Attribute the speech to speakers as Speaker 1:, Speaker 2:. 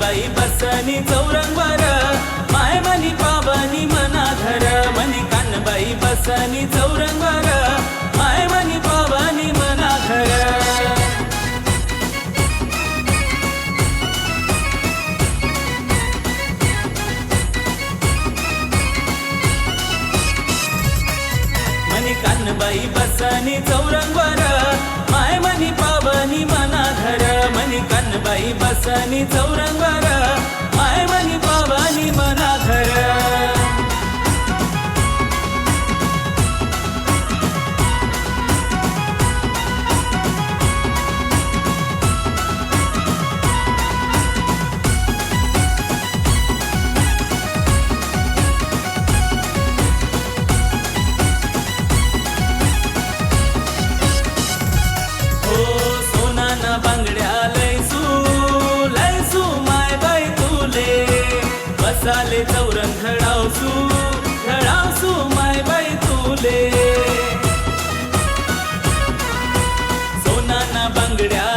Speaker 1: बाई बसनी चौरंगवर माय मनी पावनी मना धर मनी कानबाई बसनी चौरंगवर माय मनी पावनी मना धर मनी कानबाई बसनी चौरंगवर माय मनी पावनी बाई बसानी बसनी माय मनी पावानी मनाथ साले चौरंग धडावसू धडावसू माय बाई तुले. सोनाना बांगड्या